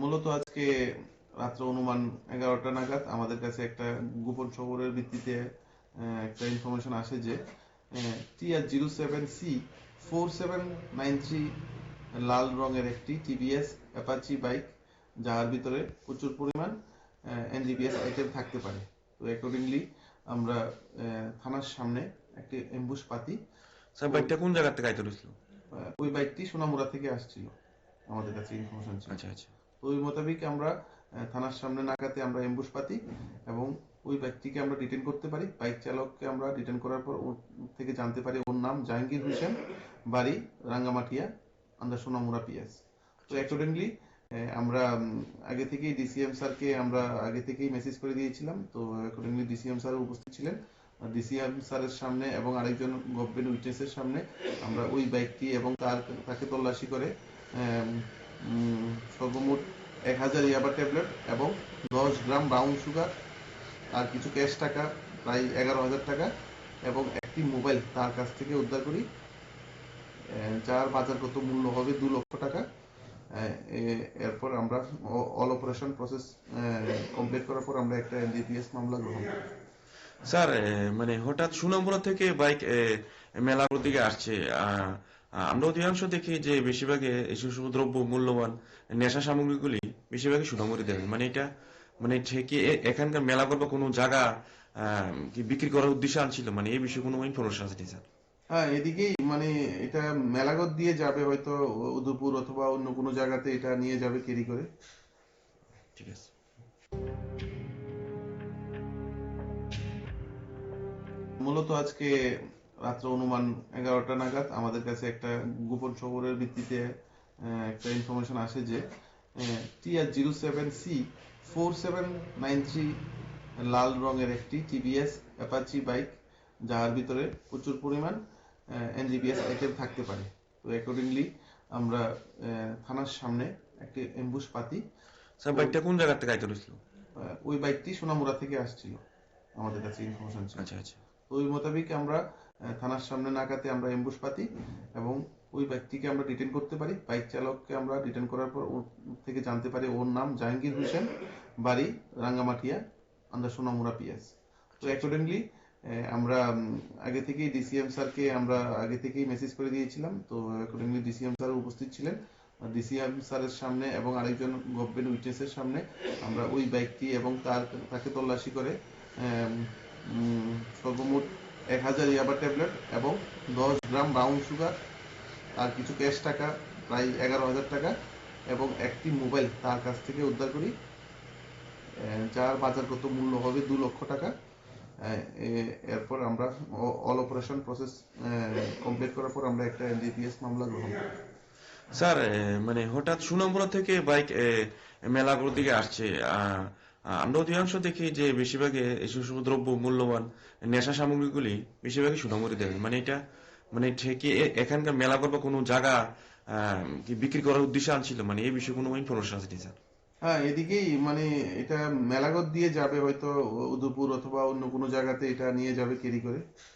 মূলত আজকে রাত্র অনুমান এগারোটা নাগাদ আমাদের কাছে একটা গোপন খবরের ভিত্তিতে একটা ইনফরমেশন আসে যে TR zero seven C four seven nine three লাল রঙের একটি টিভিএস অ্যাপাচি বাইক যার ভিতরে প্রচুর পরিমাণ এনডিবিএস আইটেম থাকতে পারে। তো অ্যাকর্ডিংলি আমরা থানার সামনে একটি এম্বুশ পাতি। স্যার বাইকটা কোন জায়গা থেকে আইতে ওই বাইকটি সোনামুড়া থেকে আসছিল। আমাদের কাছে ইনফরমেশন ছিল। আচ্ছা আচ্ছা। ওই মোতাবেক আমরা থানার সামনে নাগাতে আমরা এম্বুশ পাতি এবং ওই ব্যক্তিকে আমরা ডিটেন করতে পারি। বাইক চালককে আমরা ডিটেন করার পর ওর থেকে জানতে পারি ওর নাম জাহাঙ্গীর হোসেন, বাড়ি রাঙ্গামাটিয়া আন্ডার সোনামুড়া পিএস তো অ্যাকর্ডিংলি আমরা আগে থেকেই ডিসিএম স্যারকে আমরা আগে থেকেই মেসেজ করে দিয়েছিলাম। তো অ্যাকর্ডিংলি ডিসিএম স্যার উপস্থিত ছিলেন। ডিসিএম স্যারের সামনে এবং আরেকজন গভর্নমেন্ট উইটনেসের সামনে আমরা ওই বাইকটি এবং তার, তাকে তল্লাশি করে সর্বমোট এক হাজার ইয়াবা ট্যাবলেট এবং দশ গ্রাম ব্রাউন সুগার, আর কিছু ক্যাশ টাকা, প্রায় এগারো হাজার টাকা, এবং একটি মোবাইল তার কাছ থেকে উদ্ধার করি। যার বাজারগত মূল্য হবে দু লক্ষ টাকা। এরপর আমরা অল অপারেশন প্রসেস কমপ্লিট করার পর আমরা একটা এনডিপিএস মামলা গ্রহণ করি। স্যার মানে হঠাৎ সুনামপুরা থেকে বাইক মেলাপুর দিকে আসছে। আমরা অধিকাংশ দেখি যে বেশিরভাগে এই দ্রব্য মূল্যবান নেশা সামগ্রীগুলি বেশিরভাগই সুনামুরি দেয় মানে এটা মানে সে কি এখানকার মেলা করবা কোনো জায়গা কি বিক্রি করার উদ্দেশ্যে আনছিল? মানে এই বিষয়ে কোনো ইনফরমেশন আছে স্যার? হ্যাঁ এদিকেই মানে এটা মেলাগত দিয়ে যাবে হয়তো উদয়পুর অথবা অন্য কোনো জায়গাতে এটা নিয়ে যাবে ক্যারি করে। ঠিক আছে। মূলত আজকে রাত্র অনুমান এগারোটা নাগাদ আমাদের কাছে একটা গোপন খবরের ভিত্তিতে একটা ইনফরমেশন আসে যে TR zero seven C four seven nine three লাল রঙের একটি টিভিএস অ্যাপাচি বাইক যার ভিতরে প্রচুর পরিমাণ এনডিবিএস আইটেম থাকতে পারে। তো অ্যাকর্ডিংলি আমরা থানার সামনে একটি এম্বুশ পাতি। স্যার বাইকটা কোন জায়গা থেকে আইতে ওই বাইকটি সোনামুড়া থেকে আসছিল। আমাদের কাছে ইনফরমেশন আচ্ছা আচ্ছা। ওই মোতাবেক আমরা থানার সামনে নাগাতে আমরা এম্বুশ পাতি এবং ওই ব্যক্তিকে আমরা ডিটেন করতে পারি। বাইক চালককে আমরা ডিটেন করার পর ওর থেকে জানতে পারি ওর নাম জাহাঙ্গীর হোসেন বাড়ি রাঙ্গামাটিয়া আন্ডার সোনামুড়া পিএস তো অ্যাকর্ডিংলি আমরা আগে থেকেই ডিসিএম স্যারকে আমরা আগে থেকেই মেসেজ করে দিয়েছিলাম। তো অ্যাকর্ডিংলি ডিসিএম স্যার উপস্থিত ছিলেন। ডিসিএম স্যারের সামনে এবং আরেকজন গভর্নমেন্ট উইটনেসের সামনে আমরা ওই বাইকটি এবং তার তাকে তল্লাশি করে সর্বমোট এক হাজার ইয়াবা ট্যাবলেট এবং দশ গ্রাম ব্রাউন সুগার আর কিছু ক্যাশ টাকা, প্রায় এগারো হাজার টাকা, এবং একটি মোবাইল তার কাছ থেকে উদ্ধার করি। যার বাজারগত মূল্য হবে দু লক্ষ টাকা। এরপর আমরা অল অপারেশন প্রসেস কমপ্লিট করার পর আমরা একটা এনডিপিএস মামলা গ্রহণ করি। স্যার মানে হঠাৎ সুনামপুরা থেকে বাইক মেলাপুর দিকে আসছে। আমরা অধিকাংশ দেখি যে বেশিরভাগে এই শিশু দ্রব্য মূল্যবান নেশা সামগ্রীগুলি বেশিরভাগই সুনামরি দেয়। মানে এটা মানে ঠেকে এখানকার মেলা করবা কোনো জায়গা বিক্রি করার উদ্দেশ্যে আনছিল? মানে এই বিষয়ে কোনো ইনফরমেশন আছে স্যার। হ্যাঁ এদিকেই মানে এটা মেলাগত দিয়ে যাবে হয়তো উদয়পুর অথবা অন্য কোনো জায়গাতে এটা নিয়ে যাবে ক্যারি করে।